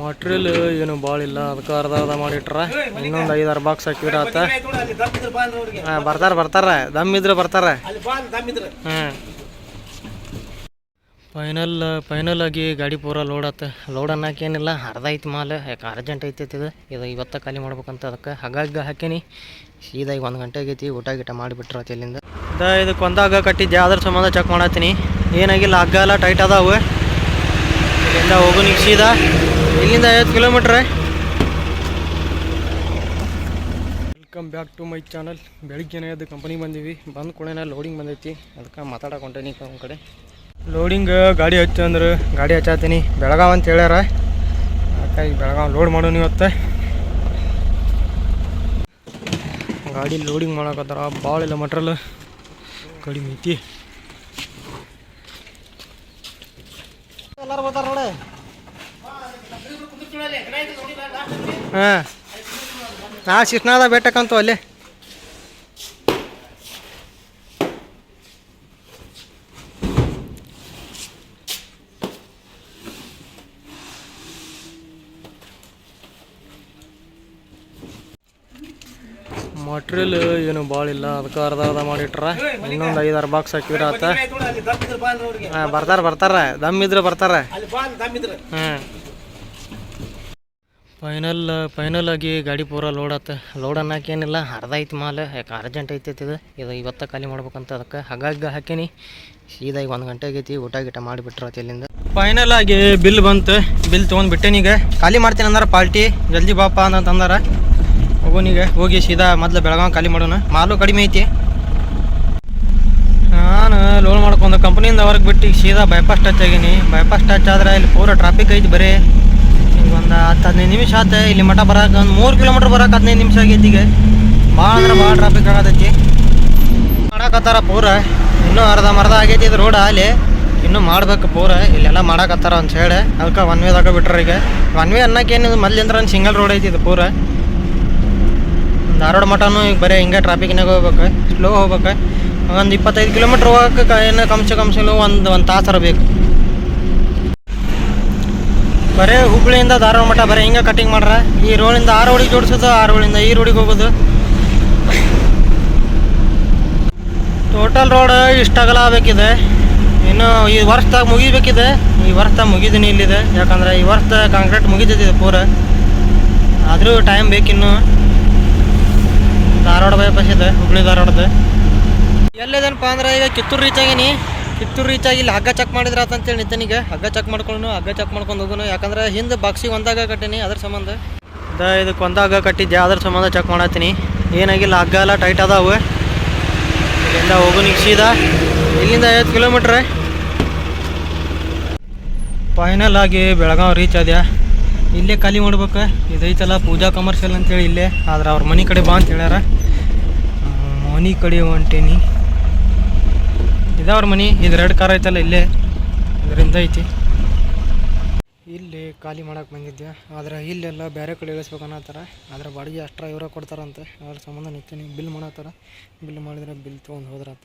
Material ಏನು ಭಾಳ ಇಲ್ಲ ಅದಕ್ಕೆ ಅರ್ಧ ಅರ್ಧ ಮಾಡಿಟ್ರ. ಇನ್ನೊಂದು ಐದಾರು ಬಾಕ್ಸ್ ಹಾಕಿದ್ರ ಆತ. ಹಾಂ, ಬರ್ತಾರ ಬರ್ತಾರ. ದಮ್ ಇದ್ರೆ ಬರ್ತಾರ. ಫೈನಲ್ ಫೈನಲ್ ಆಗಿ ಗಾಡಿ ಪೂರ ಲೋಡ್ ಆತ. ಲೋಡ್ ಅನ್ನೋಕೇನಿಲ್ಲ ಅರ್ಧ ಐತಿ ಮಾಲ್. ಯಾಕೆ ಅರ್ಜೆಂಟ್ ಐತಿ ಇದು? ಇದು ಇವತ್ತ ಖಾಲಿ ಮಾಡ್ಬೇಕಂತ ಅದಕ್ಕೆ. ಹಗ್ಗ ಹಾಕೀನಿ. ಸೀದಾ ಈಗ ಒಂದು ಗಂಟೆ ಆಗೈತಿ. ಊಟ ಗೀಟ ಮಾಡಿಬಿಟ್ರ ಇಲ್ಲಿಂದ. ಇದಕ್ಕೆ ಒಂದು ಹಗ್ಗ ಕಟ್ಟಿದ್ದೆ. ಅದ್ರ ಸಂಬಂಧ ಚೆಕ್ ಮಾಡತ್ತೀನಿ ಏನಾಗಿಲ್ಲ ಹಗ್ಗ ಎಲ್ಲ ಟೈಟ್ ಅದಾವೆ. ಇಲ್ಲಿಂದ ಹೋಗು ಸೀದಾ. ಇಲ್ಲಿಂದ ಐವತ್ತು kilometre. Welcome back to my channel ಬೆಳಿಗ್ಗೆನೇ ಅದು ಕಂಪನಿ ಬಂದೀವಿ. ಬಂದ ಕೂಡ ಲೋಡಿಂಗ್ ಬಂದೈತಿ. ಅದಕ್ಕೆ ಮಾತಾಡಕ್ಕೆ ಹೊಂಟೇನಿ ಒಂದು ಕಡೆ. ಲೋಡಿಂಗ್ ಗಾಡಿ ಹಚ್ಚು ಅಂದ್ರೆ ಗಾಡಿ ಹಚ್ಚಾತೀನಿ. ಬೆಳಗಾವ್ ಅಂತ ಹೇಳ್ಯಾರ. ಅದಕ್ಕೆ ಈಗ ಬೆಳಗಾವ್ ಲೋಡ್ ಮಾಡೋನು ಇವತ್ತು. ಗಾಡಿ ಲೋಡಿಂಗ್ ಮಾಡಕತ್ತಾರ. ಭಾಳ ಇಲ್ಲ ಮಟ್ರಲ್ ಕಡಿಮೆ ಐತಿ. ಎಲ್ಲರೂ ಬರ್ತಾರ ನೋಡಿ. ಹಾಂ. ನಾ ಶಿಷ್ಣಾದ ಬೆಟ್ಟಕ್ಕಂತು ಅಲ್ಲಿ. ಮಟ್ರಿಯಲ್ ಏನು ಭಾಳ ಇಲ್ಲ ಅದಕ್ಕೆ ಅರ್ಧ ಅರ್ಧ ಮಾಡಿಟ್ರ. ಇನ್ನೊಂದು ಐದಾರು ಬಾಕ್ಸ್ ಹಾಕಿದ್ರ ಆತ. ಹಾಂ ಬರ್ತಾರ ಬರ್ತಾರ. ದಮ್ ಇದ್ರೆ ಬರ್ತಾರ. ಹಾಂ ಫೈನಲ್ ಫೈನಲ್ ಆಗಿ ಗಾಡಿ ಪೂರ ಲೋಡ್ ಆತ. ಲೋಡ್ ಅನ್ನೋಕೇನಿಲ್ಲ ಅರ್ಧ ಐತಿ ಮಾಲ್, ಯಾಕೆ ಅರ್ಜೆಂಟ್ ಐತೈತಿ ಇದು. ಇದು ಇವತ್ತ ಖಾಲಿ ಮಾಡ್ಬೇಕಂತ ಅದಕ್ಕೆ ಹಾಗಾಗಿ ಹಾಕೀನಿ. ಸೀದಾಗಿ ಒಂದು ಗಂಟೆ ಆಗೈತಿ, ಊಟ ಗೀಟ ಮಾಡಿಬಿಟ್ರ ಇಲ್ಲಿಂದ. ಫೈನಲ್ ಆಗಿ ಬಿಲ್ ಬಂತು. ಬಿಲ್ ತೊಗೊಂಡ್ಬಿಟ್ಟೇನೀಗ ಖಾಲಿ ಮಾಡ್ತೀನಿ ಅಂದ್ರೆ ಪಾರ್ಟಿ. ಜಲ್ದಿ ಬಾಪ ಅಂತ ಅಂದಾರ. ಹೋಗೋನೀಗ ಹೋಗಿ ಸೀದಾ ಮೊದ್ಲು ಬೆಳಗಾವಿ ಖಾಲಿ ಮಾಡೋಣ. ಮಾಲು ಕಡಿಮೆ ಐತಿ. ನಾನು ಲೋಡ್ ಮಾಡ್ಕೊಂಡು ಕಂಪ್ನಿಯಿಂದ ಹೊರಗೆ ಬಿಟ್ಟು ಸೀದಾ ಬೈಪಾಸ್ ಟಚ್ ಆಗೀನಿ. ಬೈಪಾಸ್ ಟಚ್ ಆದ್ರೆ ಇಲ್ಲಿ ಪೂರ ಟ್ರಾಫಿಕ್ ಐತಿ ಬರೀ. ಒಂದು ಹತ್ತು ಹದಿನೈದು ನಿಮಿಷ ಆತ, ಇಲ್ಲಿ ಮಠ ಬರಕ್ಕೆ ಒಂದು ಮೂರು ಕಿಲೋಮೀಟ್ರ್ ಬರಕ್ಕೆ ಹದಿನೈದು ನಿಮಿಷ ಆಗೈತಿ ಈಗ ಭಾಳ ಅಂದ್ರೆ ಭಾಳ ಟ್ರಾಫಿಕ್ ಆಗತೈತಿ. ಮಾಡಾಕತ್ತಾರ ಪೂರ. ಇನ್ನೂ ಅರ್ಧ ಮರ್ಧ ಆಗೈತಿ ಇದು ರೋಡ್ ಅಲ್ಲಿ. ಇನ್ನೂ ಮಾಡ್ಬೇಕು ಪೂರ. ಇಲ್ಲೆಲ್ಲ ಮಾಡಕತ್ತಾರ ಅಂತ ಹೇಳಿ ಅದಕ್ಕೆ ಒನ್ ವೇದಾಗ ಬಿಟ್ರೆ ಈಗ. ಒನ್ ವೇ ಅನ್ನಕ್ಕೇನು ಮೊದ್ಲಿಂದ್ರ ಒಂದು ಸಿಂಗಲ್ ರೋಡ್ ಐತಿ ಇದು ಪೂರ. ಧಾರವಾಡ ಮಠನೂ ಈಗ ಬರೀ ಹಿಂಗೆ ಟ್ರಾಫಿಕ್ನಾಗ ಹೋಗ್ಬೇಕು. ಸ್ಲೋ ಹೋಗ್ಬೇಕು. ಒಂದು ಇಪ್ಪತ್ತೈದು ಕಿಲೋಮೀಟ್ರ್ ಹೋಗೋಕೆ ಏನು ಕಮ್ಸೆ ಕಮ್ಸೆ ಒಂದು ಒಂದು ತಾಸರ ಬೇಕು ಬರೀ ಹುಬ್ಳಿಯಿಂದ ಧಾರವಾಡ ಮಠ, ಬರೀ ಹಿಂಗೆ ಕಟಿಂಗ್ ಮಾಡ್ರೆ. ಈ ರೋಡಿಂದ ಆ ರೋಡಿಗೆ ಜೋಡಿಸೋದು, ಆ ರೋಡಿಂದ ಈ ರೋಡಿಗೆ ಹೋಗೋದು. ಟೋಟಲ್ ರೋಡ್ ಇಷ್ಟಾಗಲ ಆಗಬೇಕಿದೆ. ಇನ್ನು ಈ ವರ್ಷದಾಗ ಮುಗಿಬೇಕಿದೆ. ಈ ವರ್ಷದಾಗ ಮುಗಿದೀನಿ ಇಲ್ಲಿದೆ. ಯಾಕಂದ್ರೆ ಈ ವರ್ಷ ಕಾಂಕ್ರೀಟ್ ಮುಗಿದಿದೆ ಪೂರ. ಆದರೂ ಟೈಮ್ ಬೇಕಿನ್ನು. ಧಾರವಾಡ ಬೈಪಾಸ್ ಇದೆ, ಹುಬ್ಳಿ ಧಾರವಾಡದ ಎಲ್ಲಿದೇನಪ್ಪ ಅಂದ್ರೆ ಈಗ ಕಿತ್ತೂರು ರೀಚ್ ಆಗೀನಿ. ಕಿತ್ತೂರು ರೀಚ್ ಆಗಿ ಇಲ್ಲಿ ಹಗ್ಗ ಚೆಕ್ ಮಾಡಿದ್ರ ಅಂತೇಳಿ ನಿತ್ತನಿಗೆ ಹಗ್ಗ ಚೆಕ್ ಮಾಡ್ಕೊಂಡು ಹಗ್ಗ ಚೆಕ್ ಮಾಡ್ಕೊಂಡು ಹೋಗೋನು. ಯಾಕಂದ್ರೆ ಹಿಂದೆ ಬಾಕ್ಸಿಗೆ ಒಂದಾಗ ಕಟ್ಟೀನಿ, ಅದ್ರ ಸಂಬಂಧ. ಅದ ಇದಕ್ಕೆ ಒಂದಾಗ ಕಟ್ಟಿದ್ದೆ, ಅದ್ರ ಸಂಬಂಧ ಚೆಕ್ ಮಾಡತ್ತೀನಿ. ಏನಾಗಿಲ್ಲ, ಹಗ್ಗ ಎಲ್ಲ ಟೈಟ್ ಅದಾವೆ. ಇಲ್ಲಿಂದ ಹೋಗೋನಿಗೆ ಸೀದಾ ಇಲ್ಲಿಂದ ಐವತ್ತು ಕಿಲೋಮೀಟ್ರ್ ಫೈನಲ್ ಆಗಿ ಬೆಳಗಾವ್ ರೀಚ್ ಆದ್ಯಾ. ಇಲ್ಲೇ ಖಾಲಿ ಮಾಡ್ಬೇಕು. ಇದೈತಲ್ಲ ಪೂಜಾ ಕಮರ್ಷಿಯಲ್ ಅಂತೇಳಿ ಇಲ್ಲೇ. ಆದ್ರೆ ಅವ್ರ ಮನೆ ಕಡೆ ಬಾ ಅಂತ ಹೇಳ್ಯಾರ. ಮನೆ ಕಡೆ ಹೊಂಟೇನಿ. ಇದಾವ್ರ ಮನಿ, ಇದು ರೆಡ್ ಕಾರ್ ಐತಲ್ಲ ಇಲ್ಲೇ. ಇದರಿಂದ ಐತಿ. ಇಲ್ಲಿ ಖಾಲಿ ಮಾಡಕ್ಕೆ ಬಂದಿದ್ದೆ. ಆದ್ರೆ ಇಲ್ಲೆಲ್ಲ ಬೇರೆ ಕಡೆ ಇಳಿಸ್ಬೇಕು ಅನ್ನತ್ತಾರ ಆದ್ರೆ ಬಾಡಿಗೆ ಅಷ್ಟ್ರ ಇವರ ಕೊಡ್ತಾರಂತೆ. ಅದ್ರ ಸಂಬಂಧ ನಿಂತೀನಿ ಬಿಲ್ ಮಾಡತ್ತಾರ ಬಿಲ್ ಮಾಡಿದ್ರೆ ಬಿಲ್ ತೊಗೊಂಡು ಹೋದ್ರಾತ.